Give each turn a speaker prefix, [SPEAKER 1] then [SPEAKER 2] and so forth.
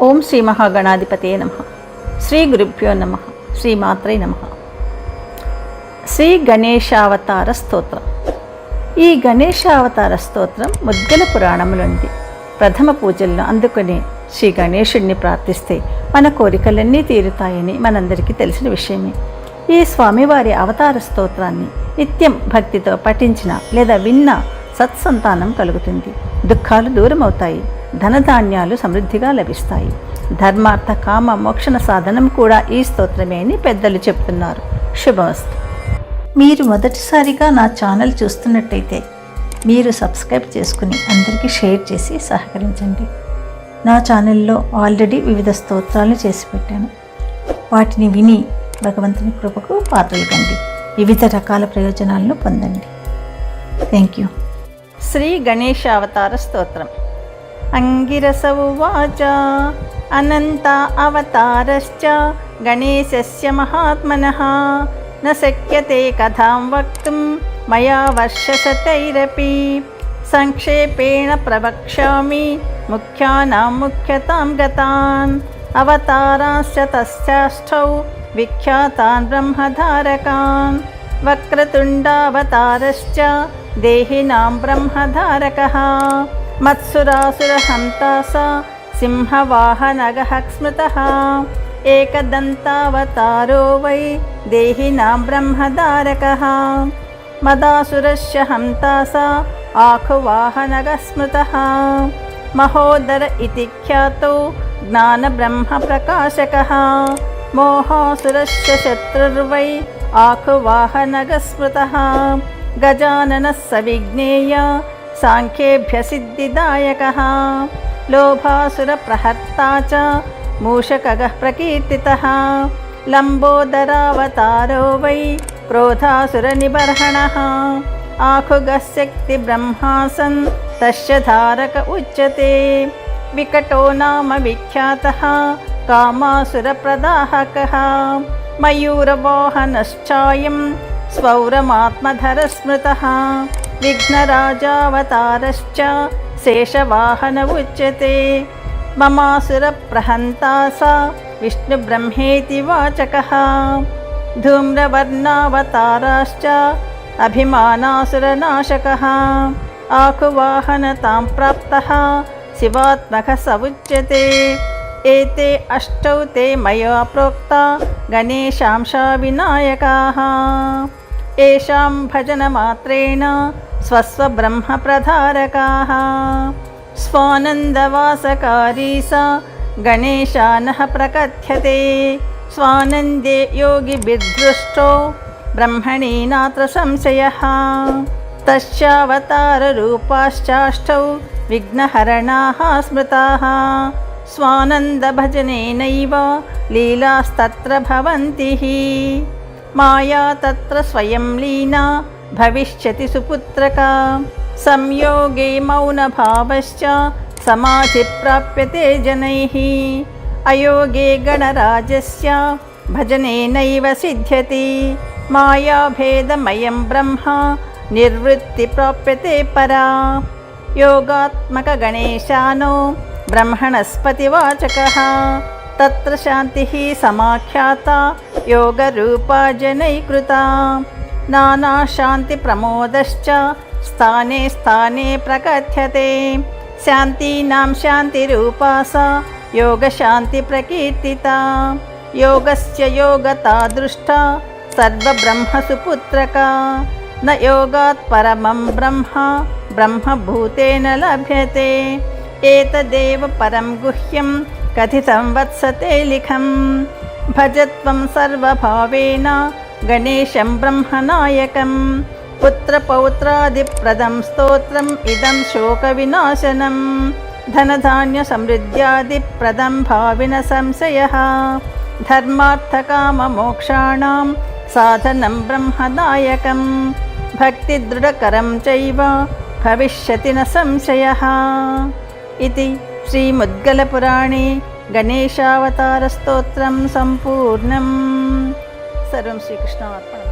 [SPEAKER 1] ఓం శ్రీ మహాగణాధిపతే నమ. శ్రీ గురుభ్యో నమ. శ్రీమాత్రే నమ. శ్రీ గణేశావతార స్తోత్రం. ఈ గణేశావతార స్తోత్రం ముద్గల పురాణములోనిది ప్రథమ పూజల్లో అందుకునే శ్రీ గణేశుడిని ప్రార్థిస్తే మన కోరికలన్నీ తీరుతాయని మనందరికీ తెలిసిన విషయమే. ఈ స్వామివారి అవతార స్తోత్రాన్ని నిత్యం భక్తితో పఠించిన లేదా విన్న సత్సంతానం కలుగుతుంది. దుఃఖాలు దూరమవుతాయి. ధనధాన్యాలు సమృద్ధిగా లభిస్తాయి. ధర్మార్థ కామ మోక్షణ సాధనం కూడా ఈ స్తోత్రమే అని పెద్దలు చెప్తున్నారు. శుభవస్తు మీరు మొదటిసారిగా నా ఛానల్ చూస్తున్నట్టయితే మీరు సబ్స్క్రైబ్ చేసుకుని అందరికీ షేర్ చేసి సహకరించండి. నా ఛానల్లో ఆల్రెడీ వివిధ స్తోత్రాలు చేసి పెట్టాను. వాటిని విని భగవంతుని కృపకు పాత్రలుగండి. వివిధ రకాల ప్రయోజనాలను పొందండి. Thank you. శ్రీ గణేశావతార స్తోత్రం. अङ्गिरस उवाच। अनन्ता अवतारश्च गणेशस्य महात्मनः। न शक्यते कथां वक्तुं मया वर्षशतैरपि। सङ्क्षेपेण प्रवक्ष्यामि मुख्यानां मुख्यतां गतान्। अवतारांश्च तस्याष्टौ विख्यातान् ब्रह्मधारकान्। वक्रतुण्डावतारश्च देहिनां ब्रह्मधारकः। मत्सुरासुरहन्ता स सिंहवाहनगः स्मृतः एकदन्तावतारो वै देहिनां ब्रह्मधारकः। मदासुरस्य हन्ता स आखुवाहनगः स्मृतः महोदर इति ख्यातो ज्ञानब्रह्मप्रकाशकः। मोहासुरस्य शत्रुर्वै आखुवाहनगः स्मृतः गजाननः स विज्ञेय साङ्ख्येभ्यसिद्धिदायकः। लोभासुरप्रहर्ता च मूषकगः प्रकीर्तितः। लम्बोदरावतारो वै क्रोधासुरनिबर्हणः। आखुगः शक्तिब्रह्मासन् तस्य धारक उच्यते। विकटो नाम विख्यातः कामासुरप्रदाहकः। मयूरवाहनश्चायं स्वौरमात्मधरस्मृतः। विघ्नराजावतारश्च शेषवाहन उच्यते ममासुरप्रहन्ता सा विष्णुब्रह्मेति वाचकः धूम्रवर्णावताराश्च अभिमानासुरनाशकः आकुवाहनतां प्राप्तः शिवात्मकः स उच्यते एते अष्टौ ते मया प्रोक्ता गणेशांशा विनायकाः येषां भजनमात्रेण स्वस्वब्रह्मप्रधारकाः। स्वानन्दवासकारी सा गणेशानः प्रकथ्यते। स्वानन्दे योगिभिर्दृष्टो ब्रह्मणि नात्र संशयः। तस्यावताररूपाश्चाष्टौ विघ्नहरणाः स्मृताः। स्वानन्दभजनेनैव लीलास्तत्र भवन्ति हि। माया तत्र स्वयं लीना భవిష్యతి సుపుత్రక. సంయోగే మౌనభావశ్చ సమాధి ప్రాప్యతే జనై. అయోగే గణరాజస్య భజనేనైవ సిద్ధ్యతి. మాయాభేదమయం బ్రహ్మ నిర్వృత్తి ప్రాప్యతే పరా. యోగాత్మక గణేశానో బ్రహ్మణస్పతివాచక. తత్ర శాంతి సమాఖ్యాత యోగరూపా జనైకృత नानाशान्तिप्रमोदश्च स्थाने स्थाने प्रकथ्यते शान्तीनां शान्तिरूपा सा योगशान्तिप्रकीर्तिता योगस्य योगता दृष्टा सर्वब्रह्मसुपुत्रका न योगात् परमं ब्रह्म ब्रह्मभूतेन लभ्यते एतदेव परं गुह्यं कथितं वत्सते लिखं भजत्वं सर्वभावेन गणेशं ब्रह्मनायकं पुत्रपौत्रादिप्रदं स्तोत्रम् इदं शोकविनाशनं धनधान्यसमृद्ध्यादिप्रदं भाविन संशयः धर्मार्थकाममोक्षाणां साधनं ब्रह्मदायकं भक्तिदृढकरं चैव भविष्यति न संशयः इति श्रीमुद्गलपुराणे गणेशावतारस्तोत्रं सम्पूर्णम् સર્વમ શ્રી કૃષ્ણ અર્પણ